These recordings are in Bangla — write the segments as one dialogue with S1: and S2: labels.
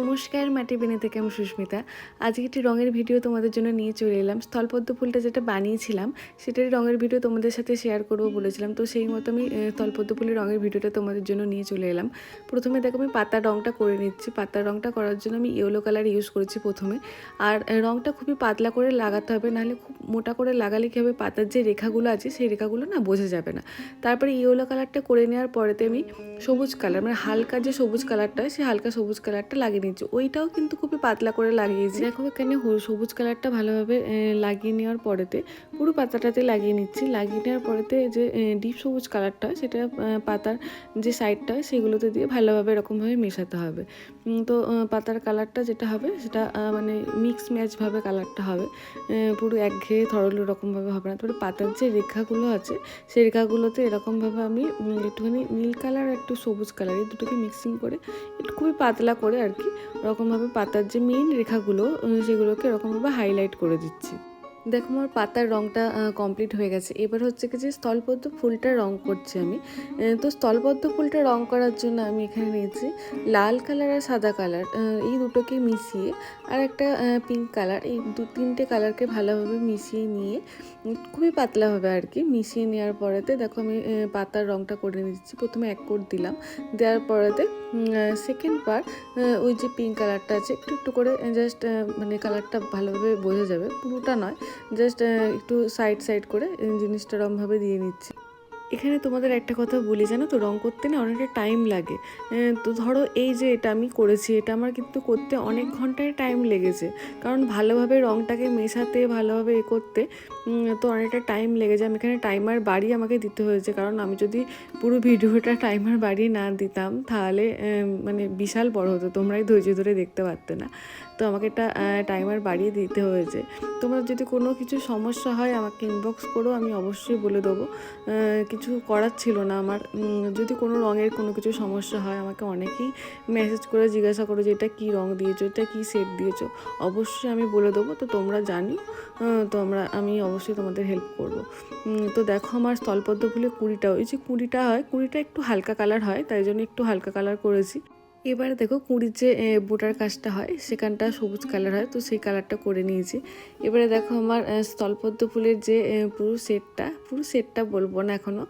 S1: নমস্কার, মাটি বেনে থেকে আমি সুস্মিতা। আজকে একটি রঙের ভিডিও তোমাদের জন্য নিয়ে চলে এলাম। স্থলপদ্ম ফুলটা যেটা বানিয়েছিলাম, সেটারই রঙের ভিডিও তোমাদের সাথে শেয়ার করব বলেছিলাম। তো সেই মতো আমি স্থলপদ্ম ফুলের রঙের ভিডিওটা তোমাদের জন্য নিয়ে চলে এলাম। প্রথমে দেখো আমি পাতার রঙটা করে নিচ্ছি। পাতার রঙটা করার জন্য আমি ইয়েলো কালার ইউজ করেছি প্রথমে। আর রঙটা খুবই পাতলা করে লাগাতে হবে, নাহলে খুব মোটা করে লাগালে কী হবে, পাতার যে রেখাগুলো আছে, সেই রেখাগুলো না বোঝা যাবে না। তারপরে ইয়েলো কালারটা করে নেওয়ার পরেতে আমি সবুজ কালার মানে হালকা যে সবুজ কালারটা হয়, সেই হালকা সবুজ কালারটা লাগিয়ে নিচ্ছি ওইটাও কিন্তু খুবই পাতলা করে লাগিয়েছি। দেখো এখানে সবুজ কালারটা ভালোভাবে লাগিয়ে নেওয়ার পরেতে, পুরো পাতাটাতে লাগিয়ে নিচ্ছি। লাগিয়ে নেওয়ার পরেতে যে ডিপ সবুজ কালারটা, সেটা পাতার যে সাইডটা, সেগুলোতে দিয়ে ভালোভাবে এরকমভাবে মেশাতে হবে। তো পাতার কালারটা যেটা হবে, সেটা মানে মিক্স ম্যাচভাবে কালারটা হবে। পুরো একঘেয়ে থরল রকমভাবে হবে না। তারপরে পাতার যে রেখাগুলো আছে সেই রেখাগুলোতে এরকমভাবে আমি একটুখানি নীল কালার আর একটু সবুজ কালার, এই দুটোকে মিক্সিং করে, একটু খুবই পাতলা করে আর কি ওরকমভাবে পাতার যে মেইন রেখাগুলো সেগুলোকে এরকমভাবে হাইলাইট করে দিচ্ছি। দেখো আমার পাতার রঙটা কমপ্লিট হয়ে গেছে। এবার হচ্ছে কি যে স্থলপদ্ম ফুলটা রং করছি আমি। তো স্থলপদ্ম ফুলটা রং করার জন্য আমি এখানে নিয়েছি লাল কালার আর সাদা কালার। এই দুটোকে মিশিয়ে আর একটা পিঙ্ক কালার এই দু তিনটে কালারকে ভালোভাবে মিশিয়ে নিয়ে, খুবই পাতলাভাবে আর কি। মিশিয়ে নেওয়ার পরেতে দেখো আমি পাতার রঙটা করে নিচ্ছি প্রথমে এক কোট দিলাম। দেওয়ার পরেতে সেকেন্ড বার ওই যে পিঙ্ক কালারটা আছে, একটু একটু করে জাস্ট মানে কালারটা ভালোভাবে বোঝা যাবে। পুরোটা নয় জাস্ট একটু সাইড সাইড করে জিনিসটা রঙভাবে দিয়ে নিচ্ছি। এখানে তোমাদের একটা কথা বলি, জানো তো? রং করতে না অনেকটা টাইম লাগে। তো ধরো এই যে এটা আমি করেছি, এটা আমার কিন্তু করতে অনেক ঘন্টায় টাইম লেগেছে। কারণ ভালোভাবে রংটাকে মেশাতে, ভালোভাবে এ করতে তো অনেকটা টাইম লেগে যায় আমি এখানে টাইমার বাড়িয়ে আমাকে দিতে হয়েছে। কারণ আমি যদি পুরো ভিডিওটা টাইমার বাড়িয়ে না দিতাম, তাহলে মানে বিশাল বড় হতো। তোমরাই ধৈর্য ধরে দেখতে পারতে না। তো আমাকে একটা টাইমার বাড়িয়ে দিতে হয়েছে। তোমরা যদি কোনো কিছু সমস্যা হয়, আমাকে ইনবক্স করো, আমি অবশ্যই বলে দেবো। কিছু করার ছিল না আমার। যদি কোনো রঙের কোনো কিছু সমস্যা হয়, আমাকে অনেকেই মেসেজ করে জিজ্ঞাসা করো যে, এটা কী রঙ দিয়েছ? এটা কী সেট দিয়েছ? অবশ্যই আমি বলে দেবো। তো তোমরা জানি তো আমরা, আমি অবশ্যই তোমাদের হেল্প করব। তো দেখো আমার স্থলপদ্ম ফুলের কুড়িটা, ওই যে কুড়িটা হয়, কুড়িটা একটু হালকা কালার হয়, তাই জন্য একটু হালকা কালার করেছি। এবারে দেখো কুড়ির যে বোটার কাজটা হয়, সেখানটা সবুজ কালার হয়, তো সেই কালারটা করে নিয়েছি। এবারে দেখো আমার স্থলপদ্ম ফুলের যে পুরো সেটটা পুরো সেটটা বলব না এখনও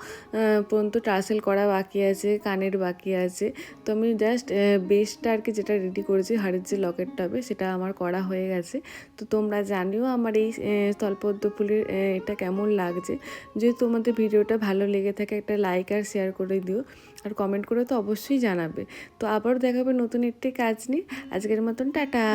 S1: পর্যন্ত টাসেল করা বাকি আছে, কানের বাকি আছে, তো আমি জাস্ট বেসটা আর কি যেটা রেডি করেছি, হাড়ের যে লকেটটা হবে, সেটা আমার করা হয়ে গেছে। তো তোমরা জানিও আমার এই স্থলপদ্ম ফুলের এটা কেমন লাগছে। যদি তোমাদের ভিডিওটা ভালো লেগে থাকে, একটা লাইক আর শেয়ার করে দিও, আর কমেন্ট করে তো অবশ্যই জানাবে। তো দেখাবে নতুন একটি কাজ নিয়ে। আজকের মতন টাটা।